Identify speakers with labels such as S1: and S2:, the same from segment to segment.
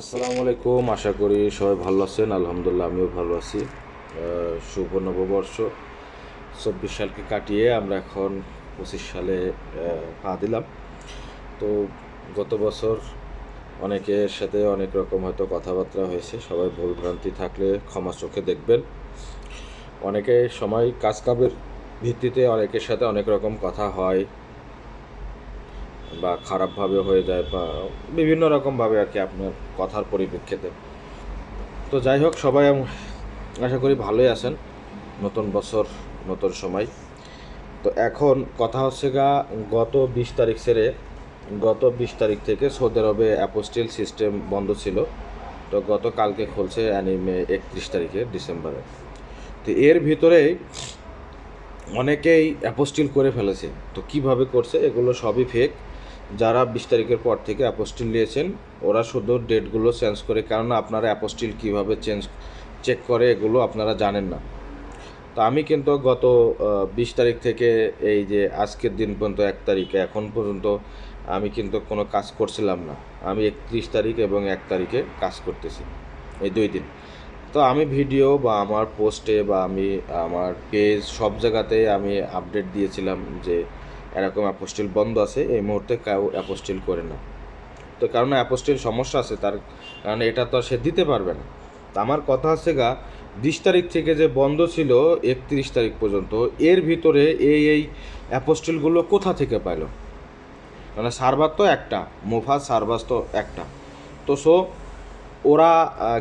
S1: আসসালামু আলাইকুম, আশা করি সবাই ভালো আছেন। আলহামদুলিল্লাহ, আমিও ভালো আছি। শুভ নববর্ষ। চব্বিশ সালকে কাটিয়ে আমরা এখন পঁচিশ সালে পা দিলাম। তো গত বছর অনেকের সাথে অনেক রকম হয়তো কথাবার্তা হয়েছে। সবাই ভুলভ্রান্তি থাকলে ক্ষমা চোখে দেখবেন। অনেকে সময় কাজ কামের ভিত্তিতে অনেকের সাথে অনেক রকম কথা হয়। বা খারাপভাবে হয়ে যায় বা বিভিন্ন রকমভাবে আর কি আপনার কথার পরিপ্রেক্ষিতে। তো যাই হোক, সবাই আশা করি ভালোই আছেন নতুন বছর, নতুন সময়। তো এখন কথা হচ্ছে গা, গত বিশ তারিখ ছেড়ে গত বিশ তারিখ থেকে সৌদি আরবে অ্যাপোস্টিল সিস্টেম বন্ধ ছিল। তো গত কালকে খুলছে অ্যানিমে একত্রিশ তারিখে ডিসেম্বরে। তো এর ভিতরেই অনেকেই অ্যাপোস্টিল করে ফেলেছে। তো কীভাবে করছে, এগুলো সবই ফেক যারা বিশ তারিখের পর থেকে অ্যাপোস্টিল নিয়েছেন, ওরা শুধু ডেটগুলো চেঞ্জ করে, কেননা আপনারা অ্যাপোস্টিল কীভাবে চেঞ্জ, চেক করে এগুলো আপনারা জানেন না। তো আমি কিন্তু গত বিশ তারিখ থেকে এই যে আজকের দিন পর্যন্ত এক তারিখে, এখন পর্যন্ত আমি কিন্তু কোনো কাজ করছিলাম না। আমি একত্রিশ তারিখ এবং এক তারিখে কাজ করতেছি, এই দুই দিন। তো আমি ভিডিও বা আমার পোস্টে বা আমি আমার পেজ সব জায়গাতে আমি আপডেট দিয়েছিলাম যে এরকম অ্যাপোস্টিল বন্ধ আছে, এই মুহূর্তে কেউ অ্যাপোস্টিল করে না তো কারণ অ্যাপোস্টিল সমস্যা আছে, তার কারণ এটা তো সে দিতে পারবে না। তা আমার কথা হচ্ছে গা, বিশ তারিখ থেকে যে বন্ধ ছিল, একত্রিশ তারিখ পর্যন্ত, এর ভিতরে এই এই অ্যাপোস্টিলগুলো কোথা থেকে পাইল? মানে সার্ভার তো একটা মুফা সার্ভাস তো একটা। তো সো, ওরা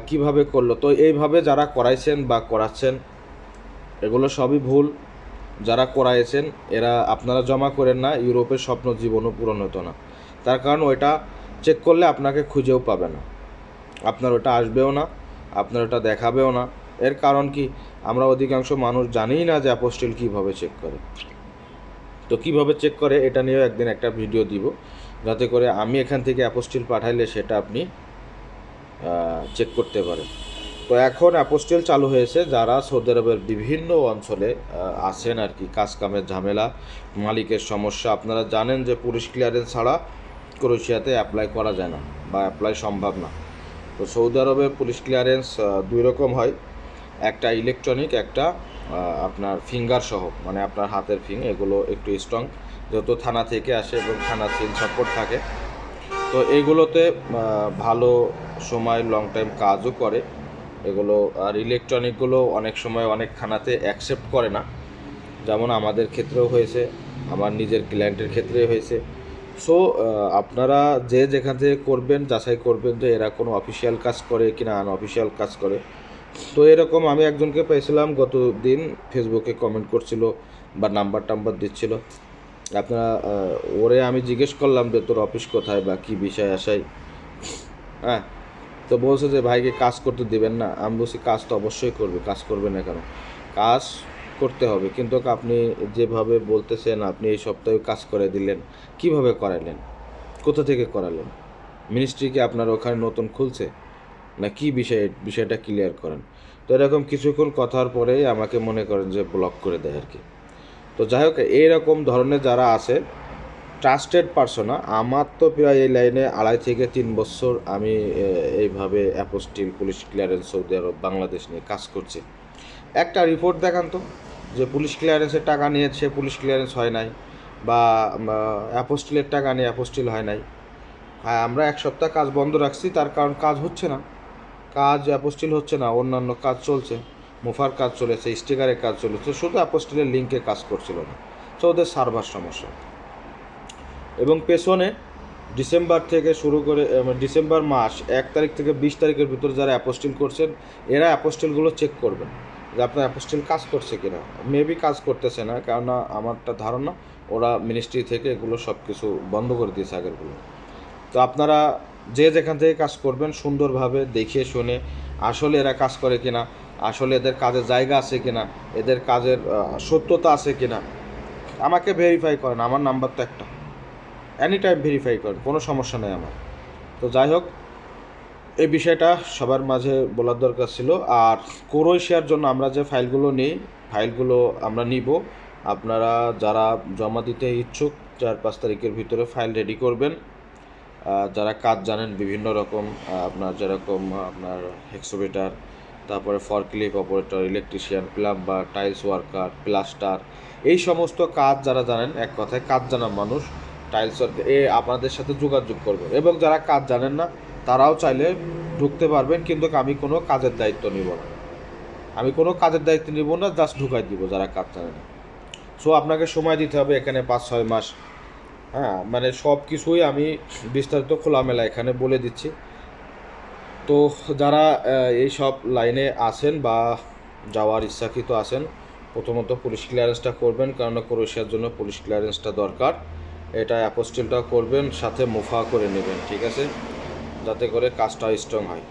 S1: কীভাবে করল? তো এইভাবে যারা করাইছেন বা করাচ্ছেন, এগুলো সবই ভুল। যারা করাইছেন, এরা আপনারা জমা করেন না, ইউরোপের স্বপ্ন জীবনও পূরণ হতো না। তার কারণ ওইটা চেক করলে আপনাকে খুঁজেও পাবে না। আপনার ওটা আসবেও না, আপনার ওটা দেখাবেও না। এর কারণ কি? আমরা অধিকাংশ মানুষ জানিই না যে অ্যাপোস্টিল কীভাবে চেক করে। তো কীভাবে চেক করে এটা নিয়েও একদিন একটা ভিডিও দিব, যাতে করে আমি এখান থেকে অ্যাপোস্টিল পাঠাইলে সেটা আপনি চেক করতে পারেন। তো এখন অ্যাপোস্টেল চালু হয়েছে, যারা সৌদি আরবের বিভিন্ন অঞ্চলে আছেন আর কি কাজ কামের ঝামেলা, মালিকের সমস্যা। আপনারা জানেন যে পুলিশ ক্লিয়ারেন্স ছাড়া ক্রোয়েশিয়াতে অ্যাপ্লাই করা যায় না বা অ্যাপ্লাই সম্ভব না। তো সৌদি আরবে পুলিশ ক্লিয়ারেন্স দুই রকম হয়। একটা ইলেকট্রনিক একটা আপনার ফিঙ্গার সহ মানে আপনার হাতের ফিং এগুলো একটু স্ট্রং যেহেতু থানা থেকে আসে এবং থানা সিল সাপোর্ট থাকে। তো এগুলোতে ভালো সময় লং টাইম কাজও করে। এগুলো, আর ইলেকট্রনিকগুলো অনেক সময় অনেক থানাতে অ্যাকসেপ্ট করে না। যেমন আমাদের ক্ষেত্রেও হয়েছে, আমার নিজের ক্লায়েন্টের ক্ষেত্রে হয়েছে। সো আপনারা যে যেখান থেকে করবেন, যাচাই করবেন যে এরা কোনো অফিসিয়াল কাজ করে কি না আনঅফিসিয়াল কাজ করে। তো এরকম আমি একজনকে পেয়েছিলাম গত দিন ফেসবুকে কমেন্ট করছিল বা নাম্বার টাম্বার দিচ্ছিল। আপনারা ওরে আমি জিজ্ঞেস করলাম যে তোর অফিস কোথায় বা কী বিষয় আসাই হ্যাঁ তো বলছে যে ভাইকে কাজ করতে দিবেন না। আমি বলছি, কাজ তো অবশ্যই করবে, কাজ করবে না কেন? কাজ করতে হবে, কিন্তু আপনি যেভাবে বলতেছেন, আপনি এই সপ্তাহে কাজ করে দিলেন, কীভাবে করালেন? কোথা থেকে করালেন? মিনিস্ট্রি কি আপনার ওখানে নতুন খুলছে? না কি বিষয়, বিষয়টা ক্লিয়ার করেন? তো এরকম কিছুক্ষণ কথার পরেই আমাকে মনে করেন যে ব্লক করে দেয় আর কি। তো যাই হোক, এইরকম ধরনের যারা আছে ট্রাস্টেড পার্সোনা আমার তো প্রায় এই লাইনে আড়াই থেকে তিন বছর আমি এইভাবে apostille police clearance Saudi Arabia, Bangladesh নিয়ে কাজ করছি। একটা রিপোর্ট দেখান তো, যে পুলিশ ক্লিয়ারেন্সের টাকা নিয়ে সে পুলিশ ক্লিয়ারেন্স হয় নাই, বা অ্যাপোস্টিলের টাকা নিয়ে অ্যাপোস্টিল হয় নাই। হ্যাঁ আমরা এক সপ্তাহ কাজ বন্ধ রাখছি, তার কারণ কাজ হচ্ছে না। কাজ অ্যাপোস্টিল হচ্ছে না, অন্যান্য কাজ চলছে। মুফার কাজ চলেছে স্টিকারের কাজ চলেছে, শুধু অ্যাপোস্টিলের লিঙ্কে কাজ করছিল না। তো ওদের সার্ভার সমস্যা। এবং পেছনে ডিসেম্বর থেকে শুরু করে ডিসেম্বর মাস, এক তারিখ থেকে বিশ তারিখের ভিতরে যারা অ্যাপোস্টিল করছেন, এরা অ্যাপোস্টিলগুলো চেক করবেন যে আপনার অ্যাপোস্টিল কাজ করছে কিনা। মেবি কাজ করতেছে না কেননা আমারটা ধারণা, ওরা মিনিস্ট্রি থেকে এগুলো সব কিছু বন্ধ করে দিয়েছে আগেরগুলো। তো আপনারা যে যেখান থেকে কাজ করবেন, সুন্দরভাবে দেখে শুনে আসলে এরা কাজ করে কিনা, আসলে এদের কাজের জায়গা আছে কিনা, এদের কাজের সত্যতা আছে কিনা, আমাকে ভেরিফাই করেন, আমার নাম্বার তো একটা। এনি টাইম ভেরিফাই করেন কোনো সমস্যা নেই আমার। তো যাই হোক, এই বিষয়টা সবার মাঝে বলার দরকার ছিল। আর ক্রোয়েশিয়ার জন্য আমরা যে ফাইলগুলো নিই, ফাইলগুলো আমরা নিব। আপনারা যারা জমা দিতে ইচ্ছুক, চার পাঁচ তারিখের ভিতরে ফাইল রেডি করবেন। যারা কাজ জানেন, বিভিন্ন রকম আপনার যেরকম, আপনার হেক্সোমিটার তারপরে forklift operator electrician plumber tiles worker plaster এই সমস্ত কাজ যারা জানেন, এক কথায় কাজ জানা মানুষ টাইলস এ আপনাদের সাথে যোগাযোগ করবেন। এবং যারা কাজ জানেন না, তারাও চাইলে ঢুকতে পারবেন, কিন্তু আমি কোনো কাজের দায়িত্ব নিব না। আমি কোনো কাজের দায়িত্ব নিব না জাস্ট ঢুকাই দিব যারা কাজ জানে না। সো আপনাকে সময় দিতে হবে এখানে পাঁচ ছয় মাস। হ্যাঁ মানে সব কিছুই আমি বিস্তারিত খোলামেলা এখানে বলে দিচ্ছি। তো, যারা এই সব লাইনে আছেন বা যাওয়ার ইচ্ছাকৃত আছেন, প্রথমত পুলিশ ক্লিয়ারেন্সটা করবেন, কেননা ক্রোয়েশিয়ার জন্য পুলিশ ক্লিয়ারেন্সটা দরকার। এটা অ্যাপোস্টিলটা করবেন, সাথে মুফা করে নেবেন, ঠিক আছে? যাতে করে কাজটা স্ট্রং হয়।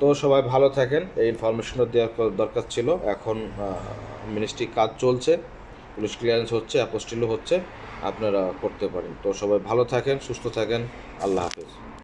S1: তো সবাই ভালো থাকেন, এই ইনফরমেশনটা দেওয়ার দরকার ছিল। এখন মিনিস্ট্রি কাজ চলছে পুলিশ ক্লিয়ারেন্স হচ্ছে, অ্যাপোস্টিলও হচ্ছে, আপনারা করতে পারেন। তো সবাই ভালো থাকেন, সুস্থ থাকেন, আল্লাহ হাফেজ।